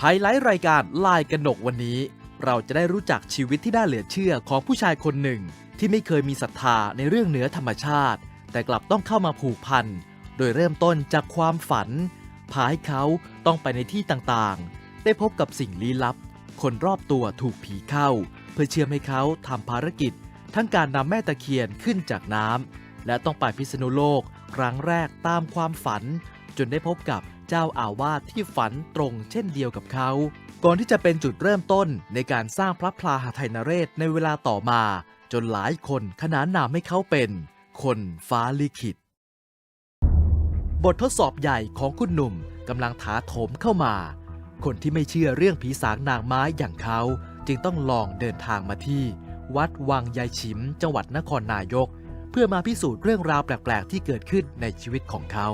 ไฮไลท์รายการลายกระหนกวันนี้ เราจะได้รู้จักชีวิตที่น่าเหลือเชื่อของผู้ชายคนหนึ่ง ที่ไม่เคยมีศรัทธาในเรื่องเหนือธรรมชาติ แต่กลับต้องเข้ามาผูกพัน โดยเริ่มต้นจากความฝัน พาให้เขาต้องไปในที่ต่างๆ ได้พบกับสิ่งลี้ลับ คนรอบตัวถูกผีเข้า เพื่อเชื่อมให้เขาทำภารกิจ ทั้งการนำแม่ตะเคียนขึ้นจากน้ำและต้องไปพิษณุโลกครั้งแรกตามความฝัน จนได้พบกับ เจ้าอาวาสที่ฝันตรงเช่นเดียวกับเขา ก่อนที่จะเป็นจุดเริ่มต้นในการสร้างพระพลาหไทยนเรศในเวลาต่อมา จนหลายคนขนานนามให้เขาเป็น คนฟ้าลิขิต บททดสอบใหญ่ของคุณหนุ่มกำลังถาโถมเข้ามา คนที่ไม่เชื่อเรื่องผีสางนางไม้อย่างเขาจึงต้องลองเดินทางมาที่ วัดวังยายฉิม จังหวัดนครนายก เพื่อมาพิสูจน์เรื่องราวแปลก ๆ ที่เกิดขึ้นในชีวิตของเขา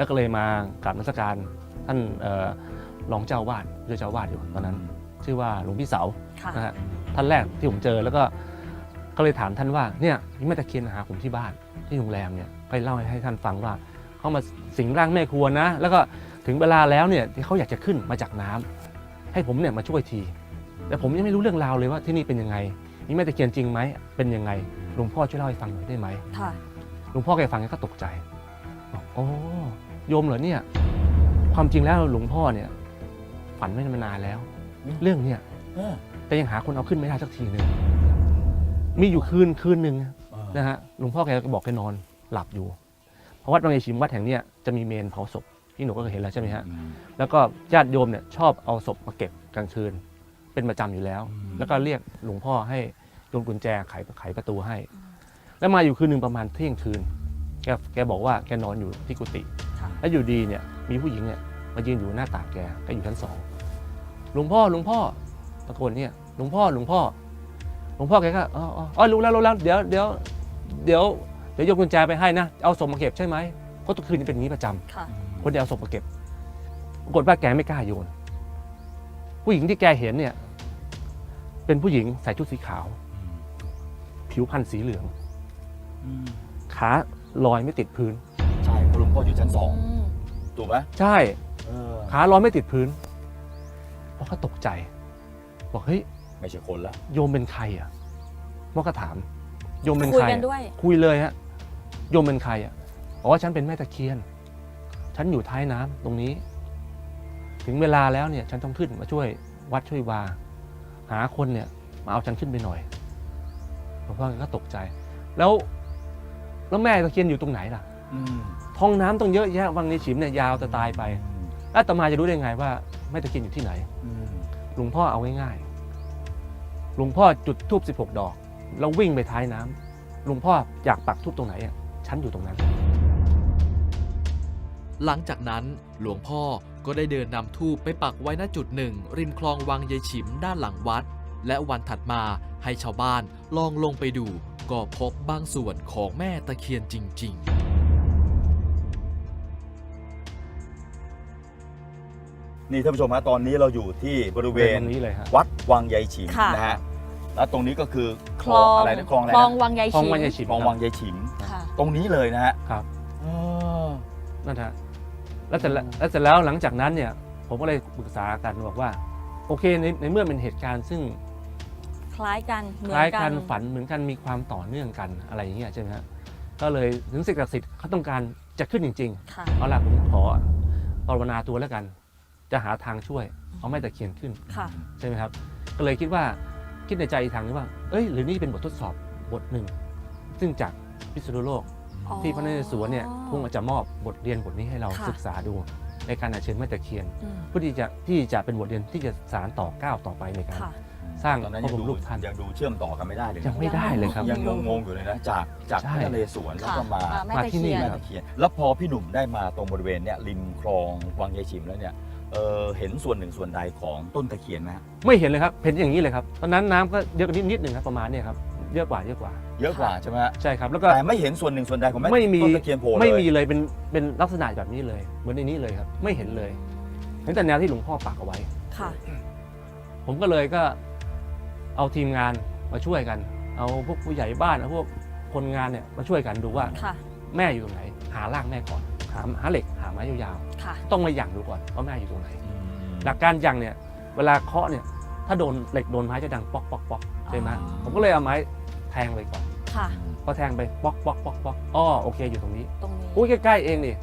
แล้วก็เลยมากราบนมัสการท่านเอ่อรองเจ้าวาดด้วยเจ้าวาดอยู่ตอนนั้น ชื่อว่าหลวงพี่เสาค่ะนะฮะท่านแรกที่ผมเจอแล้วก็ก็เลยถามท่านว่าเนี่ยมีแม่ตะเคียนมาหาผมที่บ้านที่โรงแรมเนี่ยไปเล่าให้ท่านฟังว่าเขามาสิงร่างแม่ครัวนะ แล้วก็ถึงเวลาแล้วเนี่ยที่เขาอยากจะขึ้นมาจากน้ำให้ผมเนี่ยมาช่วยที แต่ผมยังไม่รู้เรื่องราวเลยว่าที่นี่เป็นยังไงมีแม่ตะเคียนจริงไหมเป็นยังไงหลวงพ่อช่วยเล่าให้ฟังหน่อยได้ไหมค่ะหลวงพ่อแกฟังแกก็ตกใจบอกโอ้ โยมเหรอเนี่ย ความจริงแล้วหลวงพ่อเนี่ย ฝันไม่มานานแล้วอืมเรื่องเนี่ยเออแต่ยังหาคนเอาขึ้นไม่ได้สักทีหนึ่งมีอยู่คืนคืนหนึ่งนะฮะหลวงพ่อแกก็บอกแกนอนหลับอยู่ เพราะวัดบางไอชิมวัดแห่งเนี้ยจะมีเมนเผาศพพี่หนูก็เคยเห็นแล้วใช่ไหมฮะอืมแล้วก็ญาติโยมเนี่ยชอบเอาศพมาเก็บกลางคืน เป็นประจำอยู่แล้วอืมแล้วก็เรียกหลวงพ่อให้โยมกุญแจไขไขประตูให้ แล้วมาอยู่คืนหนึ่งประมาณเที่ยงคืนแกแกบอกว่าแกนอนอยู่ที่กุฏิค่ะ แล้วอยู่ดีเนี่ยมีผู้หญิงเนี่ยมายืนอยู่หน้าต่างแกแกอยู่ชั้นสองหลวงพ่อหลวงพ่อตะโกนเนี่ยหลวงพ่อหลวงพ่อหลวงพ่อแกก็อ๋ออ๋ออ๋อรู้แล้วรู้แล้วเดี๋ยวเดี๋ยวเดี๋ยวเดี๋ยวโยมกุญแจไปให้นะ เอาศพมาเก็บใช่ไหมเพราะทุกคืนนี้เป็นอย่างนี้ประจำค่ะคนเดียวเอาศพมาเก็บปรากฏว่าแกไม่กล้าโยน ผู้หญิงที่แกเห็นเนี่ย เป็นผู้หญิงใส่ชุดสีขาว ผิวพรรณสีเหลืองอืมขาลอยไม่ติดพื้นใช่เพราะหลวงพ่ออยู่ชั้นสองถูกไหมใช่เออขาลอยไม่ติดพื้นเพราะเขาตกใจ บอกเฮ้ยไม่ใช่คนละโยมเป็นใครอะมอก็ถาม โยมเป็นคุยใครกันอะด้วย คุยเลยฮะโยมเป็นใครอะอ๋อฉันเป็นแม่ตะเคียน ฉันอยู่ท้ายน้ำตรงนี้ ถึงเวลาแล้วเนี่ย ฉันต้องขึ้นมาช่วยวัดช่วยวา หาคนเนี่ย มาเอาฉันขึ้นไปหน่อยหลวงพ่อก็ตกใจ แล้วแล้วแม่ตะเคียนอยู่ตรงไหนล่ะ อืม ท้องน้ำต้องเยอะแยะวังในฉิมเนี่ยยาวจะตายไปแล้วอาตมาจะรู้ได้ไงว่าแม่ตะเคียนอยู่ที่ไหนอืมหลวงพ่อเอาง่ายๆหลวงพ่อจุดทูบ16 ดอก แล้ววิ่งไปท้ายน้ำหลวงพ่ออยากปักทูบตรงไหนอะฉันอยู่ตรงนั้น หลังจากนั้นหลวงพ่อก็ได้เดินนำทูปไปปักไว้ณจุดหนึ่ง ริมคลองวังยายฉิมด้านหลังวัด และวันถัดมาให้ชาวบ้านลองลงไปดู ก็พบบางส่วนของแม่ตะเคียนจริง ๆ นี่ท่านผู้ชมฮะตอนนี้เราอยู่ที่บริเวณตรงนี้เลยฮะ วัดวังยายฉิมค่ะ นะฮะแล้วตรงนี้ก็คือคคลลอองงอะไรนะคลองอะไรคลองนะวังยายคลองฉิมวังยายฉิมคลองครับวังยายฉิม ค่ะ ตรงนี้เลยนะฮะครับเออนั่นฮะแล้วเสร็จแล้วแล้วเสร็จแล้วหลังจากนั้นเนี่ย ผมก็เลยปรึกษากันบอกว่า โอเคในในเมื่อเป็นเหตุการณ์ซึ่งคล้ายกันเหมืคอนล้ายกักันนฝันเหมือนกันมีความต่อเนื่องกันอะไรอย่างเงี้ยใช่ไหมฮะก็เลยถึงสิ่งศักดิ์สิทธิ์เขาต้องการจะขึ้นจริงๆค่ะเอาล่ะผมขอภาวนาตัวแล้วกัน จะหาทางช่วยเอาแม่ตะเคียนขึ้นค่ะ ใช่ไหมครับ ก็เลยคิดว่าคิดในใจอีกทางนึงว่า เอ้ย หรือนี่เป็นบททดสอบบทหนึ่ง ซึ่งจากพิษณุโลกอ๋อที่พระนเรศวรเนี่ยคงจะมอบบทเรียนบทนี้ให้เราค่ะศึกษาดูในการอัญเชิญแม่ตะเคียนอืมเพื่อที่จะที่จะเป็นบทเรียนที่จะสารต่อก้าวต่อไปในการค่ะสร้างตอนนั้นพยัระงบรมดูรูปท่านยังดูเชื่อมต่อกันไม่ได้เลยนะยังไม่ได้เลยครับยังงงๆอยู่เลยนะจากจากใช่พระนเรศวรแล้วค่ะก็มาแม่มาตะที่นี่เคียนแม่ตะเคียนแล้วพอพี่หนุ่มได้มาตรงบริเวณเนี่ยริมคลองวังยายฉิมแล้วเนี่ย เออเห็นส่วนหนึ่งส่วนใดของต้นตะเคียนไหมฮะไม่เห็นเลยครับเห็นอย่างนี้เลยครับตอนนั้นน้ำก็เยอะกว่านิดนิดหนึ่งครับประมาณเนี่ยครับเยอะกว่าเยอะกว่าเยอะกว่าใช่ไหมฮะใช่ครับแล้วก็แต่ไม่เห็นส่วนหนึ่งส่วนใดของแม่ไม่มีต้นตะเคียนโผล่เลยไม่มีเลยเป็นเป็นลักษณะแบบนี้เลย เหมือนในนี้เลยครับ ไม่เห็นเลยเห็นแต่แนวที่หลวงพ่อปักเอาไว้ ค่ะ ผมก็เลยก็เอาทีมงานมาช่วยกัน เอาพวกผู้ใหญ่บ้านเอาพวกคนงานเนี่ยมาช่วยกันดูว่าค่ะ แม่อยู่ตรงไหน หาร่างแม่ก่อน หาหาเหล็กหาไม้ยาวค่ะ ๆ ต้องมาหยั่งดูก่อนว่าแม่อยู่ตรงไหนอืมหลักการหยั่งเนี่ยเวลาเคาะเนี่ยถ้าโดนเหล็กโดนไม้จะดังป๊อกป๊อกป๊อกใช่ไหมอ๋อ ผมก็เลยเอาไม้แทงไปก่อนค่ะ พอแทงไปป๊อกป๊อกป๊อกป๊อกอ้อโอเคอยู่ตรงนี้ตรงนี้อุ้ยใกล้ๆเองนี่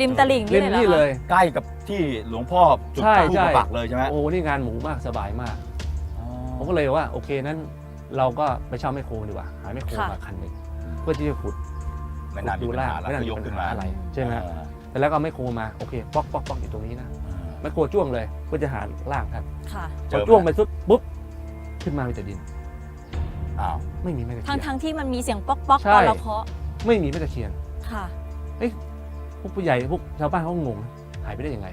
ริมตลิ่งรินี่มเลยเหรอนี่เลย ใกล้กับที่หลวงพ่อจุดใช่ทูปใช่ มาปักเลยใช่ไหมโอ้นี่งานหมูมากสบายมากอ๋อผมก็เลยว่าโอเคนั้นเราก็ไปเช่าแมคโครดีกว่าหาแมคโครค่ะมาคันหนึ่งเพื่อที่จะขุด ไม่นานดูมีปัญล่างหาแล้วไม่น่าก็มียกปัญขึ้นหามาอะไรใช่ไหมอ่าแต่แล้วก็เอาแมคโครมาโอเคป๊อกป๊อกป๊อกอยู่ตรงนี้นะแมคโครจ้วงเลยเพื่อจะหาล่างครับค่ะพอจ้วงไปปุ๊บปุ๊บขึ้นมามีแต่ดินอ้าวไม่มีแม่ตะทั้งเคียนทั้งที่มันมีเสียงป๊อกป๊อกใช่ตอนเราเคาะไม่มีแม่ตะเคียนค่ะพวกผู้ใหญ่พวกชาวบ้านเขาก็งงนะหายไปได้ยังไง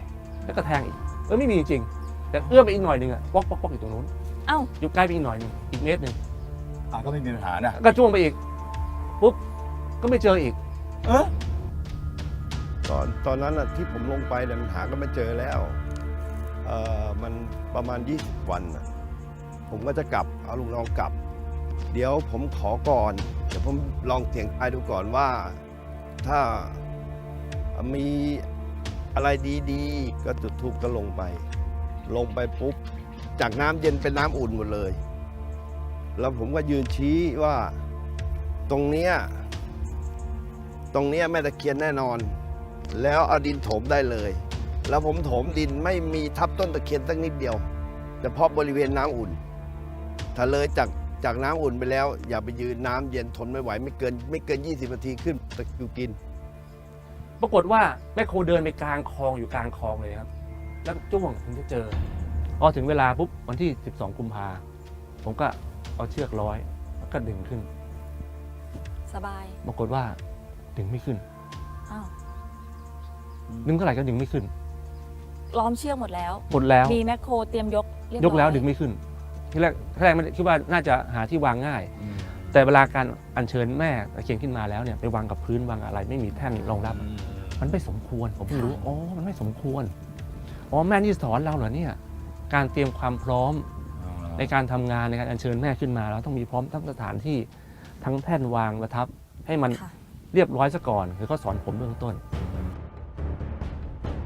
แล้วก็แทงอีกเออไม่มีจริง แต่เอื้อมไปอีกหน่อยหนึ่งอะป๊อกป๊อกป๊อกอยู่ตรงนู้นเอ้าอยู่ใกล้ไปอีกหน่อยหนึงอีกเมตรหนึ่งอ่าก็ไม่มีปัญหานะก็จ้วงไปอีกปุ๊บ ก็ไม่เจออีก เออตอนตอนนั้นน่ะที่ผมลงไปเนี่ยมันหาก็ไม่เจอแล้วเอ่อมันประมาณ 20 วันน่ะผมก็จะกลับเอาลูกน้องกลับ เดี๋ยวผมขอก่อน เดี๋ยวผมลองเสียงทายดูก่อนว่า ถ้ามีอะไรดีๆ ก็จุดทูบก็ลงไป ลงไปปุ๊บ จากน้ำเย็นเป็นน้ำอุ่นหมดเลย แล้วผมก็ยืนชี้ว่าตรงเนี้ย ตรงเนี้ยแม่ตะเคียนแน่นอน แล้วเอาดินถมได้เลย แล้วผมถมดินไม่มีทับต้นตะเคียนสักนิดเดียวเฉพาะบริเวณน้ำอุ่น ถ้าเลยจากจากน้ำอุ่นไปแล้ว อย่าไปยืนน้ำเย็นทนไม่ไหวไม่เกินไม่เกิน 20นาทีขึ้นตะคริวกิน ปรากฏว่าแม่โคเดินไปกลางคลองอยู่กลางคลองเลยครับ แล้วจ้วงถึงจะเจอพอถึงเวลาปุ๊บวันที่ 12 กุมภาผมก็เอาเชือกร้อยแล้วก็ดึงขึ้น สบายปรากฏว่า ดึงไม่ขึ้น อ้าวดึงเท่าไหร่ก็ดึงไม่ขึ้น ล้อมเชือกหมดแล้ว หมดแล้ว มีแมคโครเตรียมยกเรียบยกแล้วร้อดึงไม่ขึ้น ที่แรกที่แรกไม่ได้คิดว่าน่าจะหาที่วางง่าย แต่เวลาการอัญเชิญแม่ตะเคียนขึ้นมาแล้วเนี่ยไปวางกับพื้นวางอะไร ไม่มีแท่นรองรับ มันไม่สมควร ผมเพิ่งรู้อ๋อมันไม่สมควรอ๋อแม่นี่สอนเราเหรอเนี่ย การเตรียมความพร้อมในการทำงานในการอัญเชิญแม่ขึ้นมาเราต้องมีพร้อมทั้งสถานที่ทั้งแท่นวางประทับให้มันค่ะ เรียบร้อยซะก่อน คือเขาสอนผมเบื้องต้น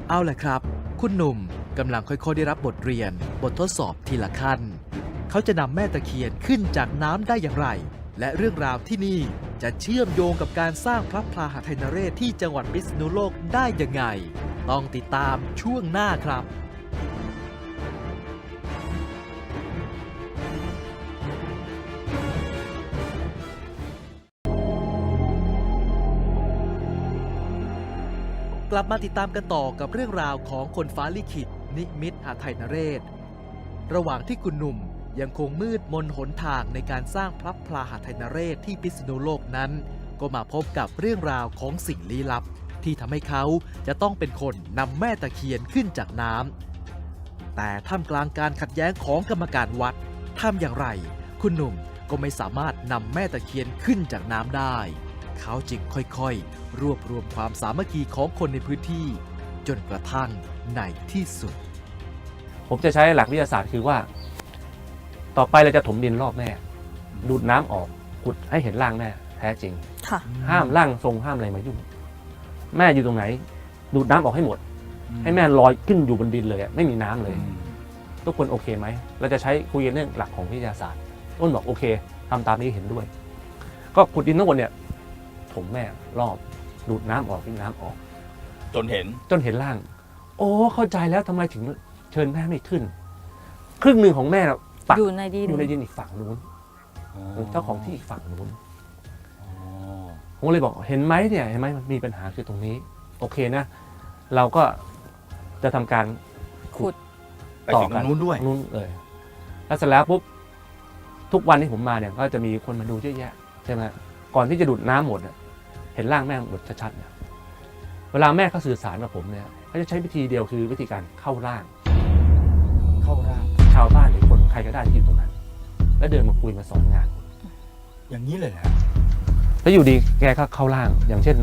เอาละครับ คุณหนุ่มกำลังค่อยๆ ได้รับบทเรียน บททดสอบทีละขั้น เขาจะนำแม่ตะเคียนขึ้นจากน้ำได้อย่างไร และเรื่องราวที่นี่จะเชื่อมโยงกับการสร้างพระพลาหไทนเรศที่จังหวัดพิษณุโลกได้ยังไง ต้องติดตามช่วงหน้าครับ ลับมาติดตามกันต่อกับเรื่องราวของคนฟ้าลิขิต นิมิตหาไทยนเรศ ระหว่างที่คุณหนุ่มยังคงมืดมนหนทางในการสร้างพระพลาหาไทยนเรศที่พิษณุโลกนั้น ก็มาพบกับเรื่องราวของสิ่งลี้ลับ ที่ทำให้เขาจะต้องเป็นคนนำแม่ตะเคียนขึ้นจากน้ำแต่ท่ามกลางการขัดแย้งของกรรมการวัดทำอย่างไร คุณหนุ่มก็ไม่สามารถนำแม่ตะเคียนขึ้นจากน้ำได้ เขาจึงค่อยๆ รวบรวมความสามัคคีของคนในพื้นที่ จนกระทั่งในที่สุด ผมจะใช้หลักวิทยาศาสตร์คือว่า ต่อไปเราจะถมดินรอบแม่ดูดน้ำออกขุดให้เห็นร่างแม่แท้จริง ค่ะ ห้ามร่างทรงห้ามอะไรมายุ่ง แม่อยู่ตรงไหน ดูดน้ำออกให้หมด ให้แม่ลอยขึ้นอยู่บนดินเลยอะไม่มีน้ำเลย ทุกคนโอเคไหม เราจะใช้คุยกันเรื่องหลักของวิทยาศาสตร์ต้นบอกโอเคทำตามนี้เห็นด้วย ก็ขุดดินทั้งหมดเนี่ย ถมแม่รอบดูดน้ำออกดึงน้ำออก จนเห็นจนเห็นร่าง โอ้เข้าใจแล้วทำไมถึงเชิญแม่ไม่ขึ้น ครึ่งหนึ่งของแม่น่ะปักอยู่ในดินอยู่ในดินอีกฝั่งนู้นเจ้าของที่อีกฝั่งนู้นอ๋อผมเลยบอกเห็นไหมเนี่ยเห็นไหมมันมีปัญหาคือตรงนี้ โอเคนะ เราก็จะทำการขุดไปถึงตรงนู้นด้วยนู้นเลยแล้วเสร็จแล้วปุ๊บทุกวันที่ผมมาเนี่ย ก็จะมีคนมาดูเยอะแยะใช่ไหมก่อนที่จะดูดน้ำหมด เนี่ยเห็นร่างแม่หมดชัดๆเนี่ยเวลาแม่เขาสื่อสารกับผมเนี่ยเขาจะใช้วิธีเดียวคือวิธีการเข้าร่าง เข้าร่างชาวบ้านหรือคนใครก็ได้ที่อยู่ตรงนั้น แล้วเดินมาคุยมาสอนงาน อย่างนี้เลยนะแล้วอยู่ดีแกก็เข้าร่าง อย่างเช่น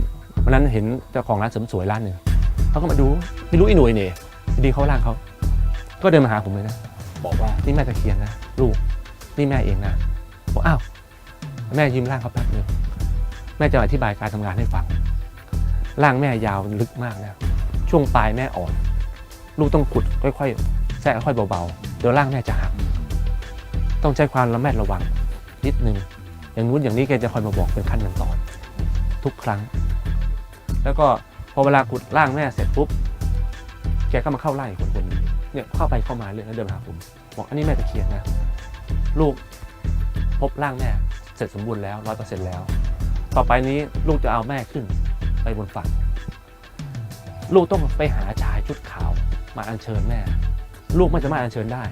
วันนั้นเห็นเจ้าของร้านเสริมสวยร้านหนึ่งเขาก็มาดูไม่รู้อีหน่วยเนี่ยดีเข้าร่างเขาก็เดินมาหาผมเลยนะบอกว่านี่แม่ตะเคียนนะลูกนี่แม่เองนะบอกอ้าวแม่ยิ้มร่างเขาแป๊บนึง แม่จะอธิบายการทำงานให้ฟัง ร่างแม่ยาวลึกมากนะช่วงปลายแม่อ่อน ลูกต้องขุดค่อยๆแทรกค่อยเบาๆเดี๋ยวร่างแม่จะหัก ต้องใช้ความระแวดระวังนิดนึงอย่างนู้นอย่างนี้แกจะคอยมาบอกเป็นขั้นเป็นตอน ทุกครั้ง แล้วก็พอเวลาขุดร่างแม่เสร็จปุ๊บแกก็มาเข้าไล่คนคนนี้เนี่ยเข้าไปเข้ามาเรื่อยแล้วเดินมาหาผมบอกอันนี้แม่ตะเคียนนะ ลูกพบร่างแม่เสร็จสมบูรณ์แล้วร้อยเปอร์เซ็นต์แล้ว ต่อไปนี้ลูกจะเอาแม่ขึ้นไปบนฝั่ง ลูกต้องไปหาชายชุดขาวมาอัญเชิญแม่ ลูกไม่สามารถอัญเชิญได้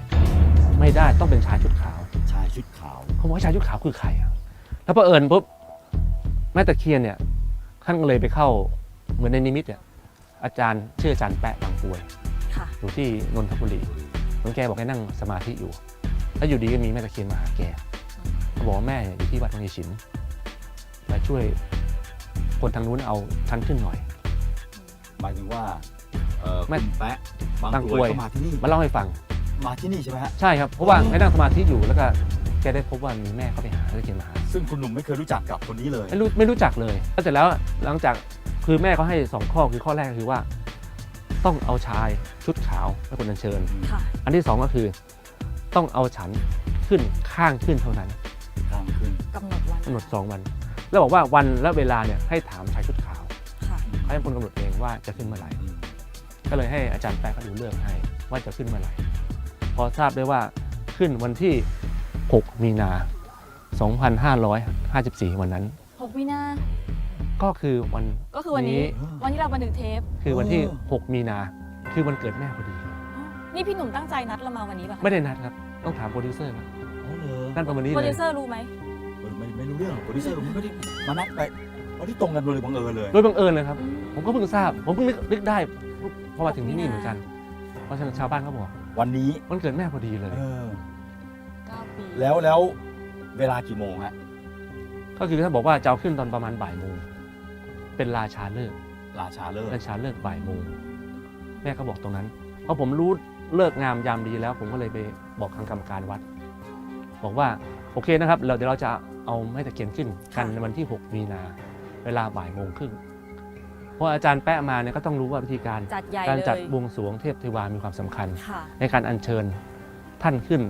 ไม่ได้ต้องเป็นชายชุดขาว ชายชุดขาวเขาบอกว่าชายชุดขาวคือใครอะแล้วพอเผอิญปุ๊บแม่ตะเคียนเนี่ยท่านก็เลยไปเข้าเหมือนในนิมิตเนี่ยอาจารย์ชื่ออาจารย์แปะบางกรวยค่ะ อยู่ที่นนทบุรีหลวงแกบอกให้นั่งสมาธิอยู่ แล้วอยู่ดีก็มีแม่ตะเคียนมาหาแกเขาบอกว่าแม่เนี่ยอยู่ที่วัดวังยายฉิม มาช่วยคนทางนู้นเอาชั้นขึ้นหน่อย หมายถึงว่าเอ่อแม่ คุณแปะบางบางกกรรววยยก็มาที่นี่มาเล่าให้ฟัง มาที่นี่ใช่ไหมฮะ ใช่ครับ เพราะว่าให้นั่งสมาธิอยู่แล้วก็แกได้พบว่ามีแม่เขาไปหาแม่ตะเคียนมาหา ซึ่งคุณหนุ่มไม่เคยรู้จักกับคนนี้เลย ไม่รู้ไม่รู้จักเลยแล้วเสร็จแล้วหลังจากคือแม่เขาให้สองข้อคือข้อแรกคือว่า ต้องเอาชายชุดขาวให้คนอัญเชิญ ค่ะ อันที่สองก็คือ ต้องเอาฉันขึ้นข้างขึ้นเท่านั้นข้ามขึ้นกำหนดวันกำหนดสองวัน แล้วบอกว่าวันและเวลาเนี่ยให้ถามชายชุดขาวค่ะเขาให้คนกำหนดเองว่าจะขึ้นเมื่อไหร่อืมก็เลยให้อาจารย์แป๊ะเขาดูเรื่องให้ว่าจะขึ้นเมื่อไหร่ พอทราบได้ว่าขึ้นวันที่ 6 มีนา 2554 วันนั้น 6 มีนา ก็คือวันก็คือวันนี้วันที่เราบันทึกเทป คือวันที่ 6 มีนาคือวันเกิดแม่พอดี นี่พี่หนุ่มตั้งใจนัดเรามาวันนี้ป่ะคะไม่ได้นัดครับ ต้องถามโปรดิวเซอร์ครับอ๋อเหรอนั่นประมาณนี้โปรเลดิยวเซอร์รู้ไหม เออไม่ไม่รู้เรื่องโปรดิวเซอร์ผมไม่ได้มานัดไปวันที่ตรงกันเลยบังเอิญเลย โดยบังเอิญเลยครับอืมผมก็เพิ่งทราบ ผมเพิ่งนึกนึกได้พอมาถึงที่นี่เหมือนกัน เพราะฉะนั้นชาวบ้านเขาบอกวันนี้วันเกิดแม่พอดีเลย เออเก้าปีแล้วแล้วเวลากี่โมงฮะก็คือท่านบอกว่าจะเอาขึ้นตอนประมาณบ่ายโมงเป็นราชาเลิกษ์ราชาเลิกราชาเลิกษ์บ่ายโมงแม่ก็บอกตรงนั้นพอผมรู้เลิกงามยามดีแล้ว ผมก็เลยไปบอกทางกรรมการวัด บอกว่าโอเคนะครับเราเดี๋ยวเราจะเอาไม้ตะเคียนขึ้นกันในวันที่ 6 มีนาเวลาบ่ายโมงครึ่งเพราะอาจารย์แปะมาเนี่ยก็ต้องรู้ว่าวิธีการจัดใหญ่การเลยจัดบวงสรวงเทพเทวามีความสำคัญ ค่ะ ในการอัญเชิญท่านขึ้น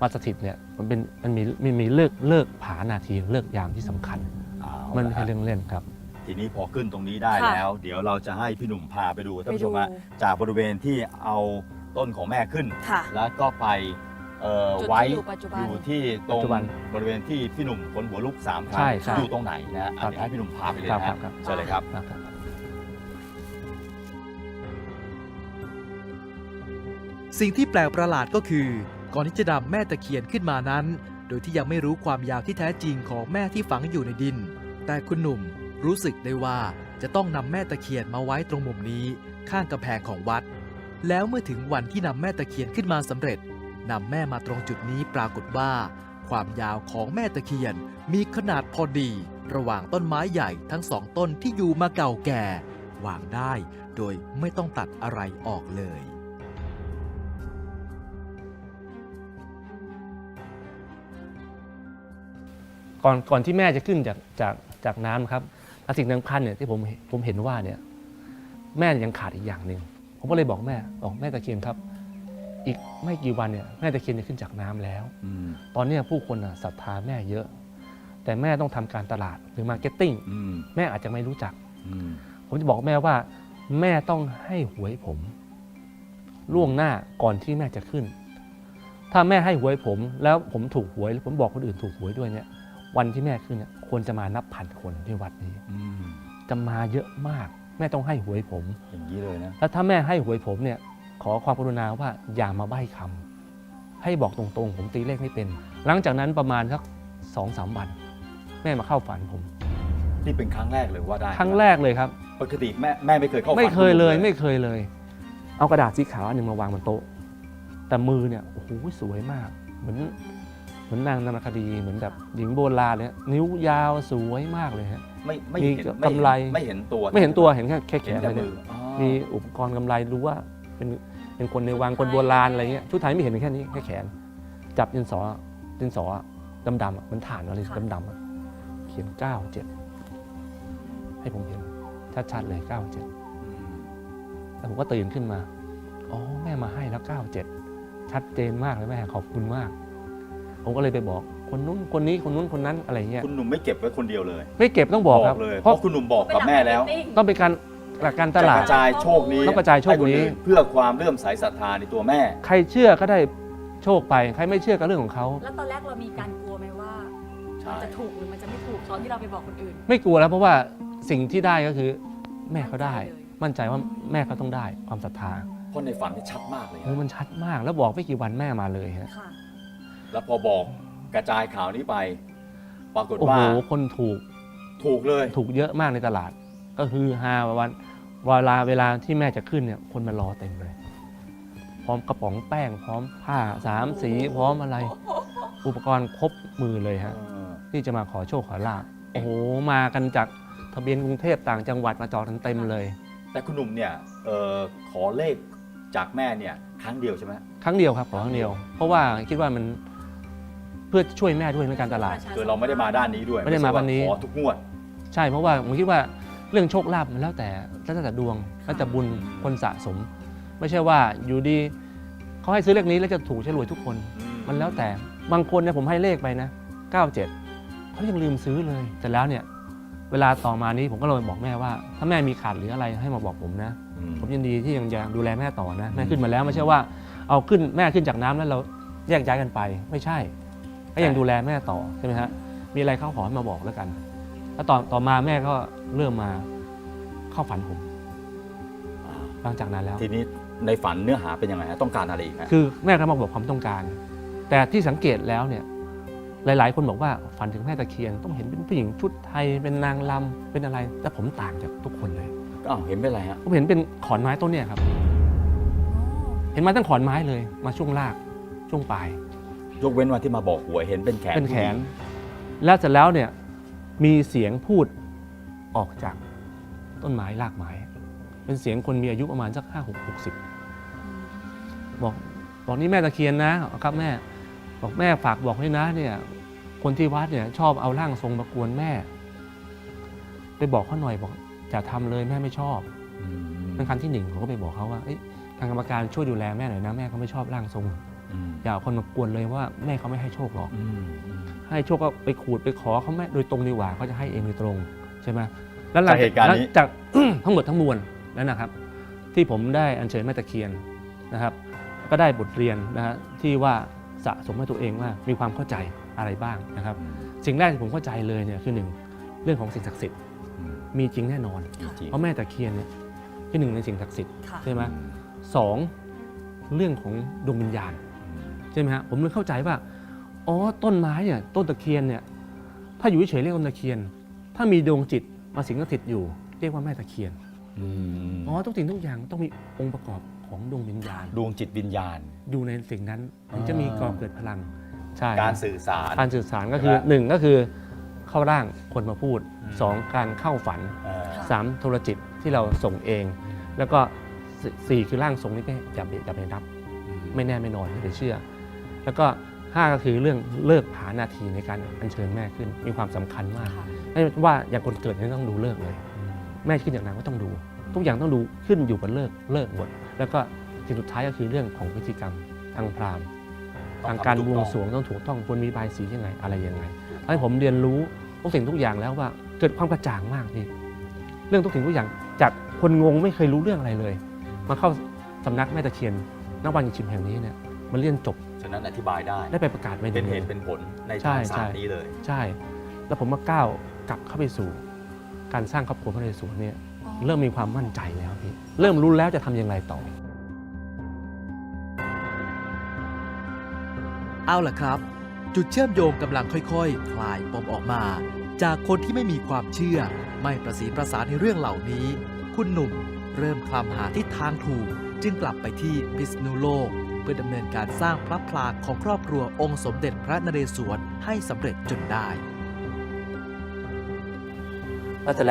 มาสถิตเนี่ยมันเป็นมันมีมันมีเลิกเลิกผานาทีเลิกยามที่สำคัญ เอามันไม่ละใช่ฮะเรื่องเล่นครับ ทีนี้พอขึ้นตรงนี้ได้ค่ะแล้ว เดี๋ยวเราจะให้พี่หนุ่มพาไปดูท่านไปผู้ชดูมฮะจากบริเวณที่เอาต้นของแม่ขึ้น ค่ะ แล้วก็ไป เอ่อจุดที่ไว้อยู่ปัจจุบันอยู่ที่ตรงปัจจุบันบริเวณที่พี่หนุ่มคนหัวลุกสามครั้งใช่ใช่อยู่ตรงไหนนะฮะครัอะบเดี๋ยวให้พี่หนุ่มพาไปเลยครับนะครัฮะบครับเชิญเลยครับครับ สิ่งที่แปลกประหลาดก็คือ ก่อนที่จะนำแม่ตะเคียนขึ้นมานั้น โดยที่ยังไม่รู้ความยาวที่แท้จริงของแม่ที่ฝังอยู่ในดิน แต่คุณหนุ่มรู้สึกได้ว่าจะต้องนำแม่ตะเคียนมาไว้ตรงมุมนี้ ข้างกำแพงของวัด แล้วเมื่อถึงวันที่นำแม่ตะเคียนขึ้นมาสำเร็จ นำแม่มาตรงจุดนี้ปรากฏว่า ความยาวของแม่ตะเคียนมีขนาดพอดี ระหว่างต้นไม้ใหญ่ทั้งสองต้นที่อยู่มาเก่าแก่ วางได้โดยไม่ต้องตัดอะไรออกเลยก่อนก่อนที่แม่จะขึ้นจากจากจากน้ำครับและสิ่งสำคัญเนี่ยที่ผมผมเห็นว่าเนี่ยแม่ยังขาดอีกอย่างหนึ่งผมก็เลยบอกแม่บอกแม่ตะเคียนครับ อีกไม่กี่วันเนี่ยแม่ตะเคียนจะขึ้นจากน้ำแล้วอืมตอนเนี้ยผู้คนน่ะศรัทธาแม่เยอะ แต่แม่ต้องทำการตลาดหรือมาร์เก็ตติ้งอืมแม่อาจจะไม่รู้จักอืมผมจะบอกแม่ว่า แม่ต้องให้หวยผม ล่วงหน้าก่อนที่แม่จะขึ้น ถ้าแม่ให้หวยผม แล้วผมถูกหวยหรือผมบอกคนอื่นถูกหวยด้วยเนี่ย วันที่แม่ขึ้นเนี่ยคนจะมานับพันคนที่วัดนี้อืมจะมาเยอะมาก แม่ต้องให้หวยผมอย่างนี้เลยนะแล้วถ้าแม่ให้หวยผมเนี่ย ขอความกรุณาว่าอย่ามาใบ้คำให้บอกตรงๆ ผมตีเลขไม่เป็น หลังจากนั้นประมาณสักสองสามวัน แม่มาเข้าฝันผม นี่เป็นครั้งแรกเลยว่าได้ครั้งแรกเลยครับ ปกติแม่แม่ไม่เคยเข้าฝันไม่เคยเลยณหนุ่ไม่เคยเลย เอากระดาษสีขาวอันหนึ่งมาวางบนโต๊ะ แต่มือเนี่ยโอ้โหสวยมาก เหมือนเหมือนนางนรรณคดีเหมือนแบบหญิงโบราณเลยฮะนิ้วยาวสวยมากเลยฮะไม่ไม่มีเห็นกำไรไม่เห็นตัว ไม่เห็นตัวเห็นแค่แค่แขเห็นนแต่เลยมืเนี่ยออ๋อมีอุปกรณ์กำไรรู้ว่า เป็นเป็นคนในวังคนโบราณอะไรเงี้ยชุดไทยไม่เห็นแค่นี้แค่แขน จับดินสอดินสอดำๆอะเหมันฐานอะไรดำๆอะเขียนเก้าเจ็ดให้ผมเห็นชัดๆเลย97แล้วผมก็ตื่นขึ้นมาอ๋อแม่มาให้แล้ว97ชัดเจนมากเลยแม่ขอบคุณมาก ผมก็เลยไปบอกคนนู้นคนนี้คนนู้นคนนั้นอะไรเงี้ยคุณหนุ่มไม่เก็บไว้คนเดียวเลย ไม่เก็บต้องบอกครับเลยเพเพราะราะคุณหนุ่มบอกกับแม่แล้ว ต้องเป็นการ หลักการตจะลากดระจายโชคนี้ต้องกระจายโชคนี้ ให้อื่เพื่อความเลื่อมใสศรัทธาในตัวแม่ ใครเชื่อก็ได้โชคไป ใครไม่เชื่อก็เรื่องของเขา แล้วตอนแรกเรามีการกลัวไหมว่าใช่ มันจะถูกหรือมันจะไม่ถูกตอนที่เราไปบอกคนอื่น ไม่กลัวแล้วเพราะว่าสิ่งที่ได้ก็คือ แม่เขาได้ มั่นใจเลยมั่นใจว่าแม่เขาต้องได้ความศรัทธาเพราะในฝันนี่ชัดมากเลยโอ้มันชัดมากแล้วบอกไม่กี่วันแม่มาเลยฮะค่ะ แล้วพอบอกกระจายข่าวนี้ไป ปรากฏโอ้ว่าโหคนถูกถูกเลย ถูกเยอะมากในตลาด ก็คือฮาวัน เวลาเวลาที่แม่จะขึ้นเนี่ยคนมารอเต็มเลย พร้อมกระป๋องแป้ง พร้อมผ้าสามสีพร้อมอะไร อุปกรณ์ครบมือเลยฮะเออที่จะมาขอโชคขอลาบโอ้โหมากันจากทะเบียนกรุงเทพต่างจังหวัดมาจอดกันเต็มเลย แต่คุณหนุ่มเนี่ยเอ่อขอเลขจากแม่เนี่ยครั้งเดียวใช่ไหมครั้งเดียวครับขอครั้งเดียว เพราะว่าคิดว่ามันเพื่อช่วยแม่ด้วยในการตลาด คือเราไม่ได้มาด้านนี้ด้วยไม่ได้มาใช่วันนี้ขอทุกงวด ใช่เพราะว่าผมคิดว่า เรื่องโชคลาภมันแล้วแต่แล้วแต่ดวงแล้วแต่บุญคนสะสม ไม่ใช่ว่าอยู่ดีเขาให้ซื้อเลขนี้แล้วจะถูกเฉลวยทุกคน มันแล้วแต่บางคนเนี่ยผมให้เลขไปนะ 97เขายังลืมซื้อเลยแต่แล้วเนี่ยเวลาต่อมานี้ผมก็เลยบอกแม่ว่า ถ้าแม่มีขาดหรืออะไรให้มาบอกผมนะอืมผมยินดีที่ยังจะดูแลแม่ต่อนะแม่ขึ้นมาแล้วไม่ใช่ว่า เอาขึ้นแม่ขึ้นจากน้ำแล้วเราแยกย้ายกันไป ไม่ใช่ก็ยังดูแลแม่ต่อใช่ไหมฮะมีอะไรเขาขอให้มาบอกแล้วกัน แล้วต่อต่อมาแม่ก็เริ่มมาเข้าฝันผมหลังจากนั้นแล้ว ทีนี้ในฝันเนื้อหาเป็นยังไงฮะต้องการอะไรอีกฮะคือแม่ก็มาบอกความต้องการ แต่ที่สังเกตแล้วเนี่ย หลาย ๆ คนบอกว่าฝันถึงแม่ตะเคียนต้องเห็นเป็นผู้หญิงชุดไทยเป็นนางลำเป็นอะไร แต่ผมต่างจากทุกคนเลยอ้าวเห็นเป็นอะไรฮะผมเห็นเป็นขอนไม้ต้นเนี่ยครับ เห็นมาตั้งขอนไม้เลย มาช่วงรากช่วงปลายยกเว้นวันที่มาบอกหวยเห็นเป็นแขนเป็นแขน แล้วเสร็จแล้วเนี่ย มีเสียงพูดออกจากต้นไม้รากไม้ เป็นเสียงคนมีอายุประมาณสักห้าหกหกสิบบอกบอกนี่แม่ตะเคียนนะอ๋อครับแม่บอกแม่ฝากบอกให้นะเนี่ยคนที่วัดเนี่ยชอบเอาร่างทรงมากวนแม่ ไปบอกเขาหน่อยบอกอย่าทำเลยแม่ไม่ชอบอืมเป็นครั้งที่หนึ่งผมก็ไปบอกเขาว่าเอ้ยทางกรรมการช่วยดูแลแม่หน่อยนะแม่เขาไม่ชอบร่างทรง อืมอย่าเอาคนมากวนเลยว่าแม่เขาไม่ให้โชคหรอกอืมอืมให้โชคก็ไปขูดไปขอเขาไม่โดยตรงดีกว่าเขาจะให้เองโดยตรงใช่ไหมแล้วหลัจากเหตุการณ์นี้หลังจาก ทั้งหมดทั้งมวลแล้วนะครับ ที่ผมได้อัญเชิญแม่ตะเคียนนะครับ ก็ได้บทเรียนนะฮะที่ว่าสะสมให้ตัวเองว่ามีความเข้าใจอะไรบ้างนะครับ สิ่งแรกที่ผมเข้าใจเลยเนี่ยคือหนึ่งเรื่องของสิ่งศักดิ์สิทธิ์อืมมีจริงแน่นอน จริงๆเพราะแม่ตะเคียนเนี่ยคือหนึ่งในสิ่งศักดิ์สิทธิ์ค่ะ ใช่ไหมอืมสองเรื่องของดวงวิญญาณ ใช่ไหมฮะผมเลยเข้าใจว่าอ๋อต้นไม้เนี่ยต้นตะเคียนเนี่ยถ้าอยู่เฉยๆเรียกต้นตะเคียน ถ้ามีดวงจิตมาสิงสถิตอยู่ เรียกว่าแม่ตะเคียนอืมอ๋อทุกสิ่งทุกอย่างต้องมีองค์ประกอบของดวงวิญญาณ ดวงจิตวิญญาณ อยู่ในสิ่งนั้นถึงจะมีก่อเกิดพลังใช่การสื่อสารการสื่อสารก็คือใช่ไหมหนึ่งก็คือเข้าร่างคนมาพูดอืมสองการเข้าฝันเอ่อสามโทรจิตที่เราส่งเอง แล้วก็สี่สี่คือร่างทรงนี่ไม่อย่าไปอย่าไปรับ ไม่แน่ไม่นอนไม่ไปเชื่อ แล้วก็ห้าก็คือเรื่องเลิกผานาทีในการอัญเชิญแม่ขึ้น มีความสำคัญมากค่ะไม่ว่าอย่างคนเกิดเนี่ยต้องดูเลิกเลย แม่ขึ้นอย่างนั้นก็ต้องดู ทุกอย่างต้องดูขึ้นอยู่กับเลิกเลิกหมดแล้วก็สิ่งสุดท้ายก็คือเรื่องของพิธีกรรมทางพราหมณ์ต้องทางการทำถูบกวงต้องสรวงต้องถูกต้องควรมีบายสียังไงอะไรยังไงให้ผมเรียนรู้ทุกสิ่งทุกอย่างแล้วว่าเกิดความกระจ่างมากพี่เรื่องทุกสิ่งทุกอย่างจากคนงงไม่เคยรู้เรื่องอะไรเลย มาเข้าสำนักแม่ตะเคียนนวันยิชิมแห่งนี้เนี่ยมันเรียนจบ ฉะนั้นอธิบายได้ ได้ไปประกาศไว้ในเป็นเหมือตุเป็นผลในใช่ทางศาสตใช่ร์นี้เลย ใช่ แล้วผมมาก้าวกลับเข้าไปสู่ การสร้างครอบครัวพระนเรศวรเนี่ยอ๋อ เริ่มมีความมั่นใจแล้วพี่เริ่มรู้แล้วจะทำอย่างไรต่อ เอาล่ะครับ จุดเชื่อมโยงกำลังค่อยๆ คลายปมออกมา จากคนที่ไม่มีความเชื่อ ไม่ประสีประสานในเรื่องเหล่านี้ คุณหนุ่มเริ่มคลำหาทิศทางถูก จึงกลับไปที่พิษณุโลก เพื่อดำเนินการสร้างพระพลาของครอบครัวองค์สมเด็จพระนเรศวรให้สำเร็จจนได้ แล้วเสร็จแล้ว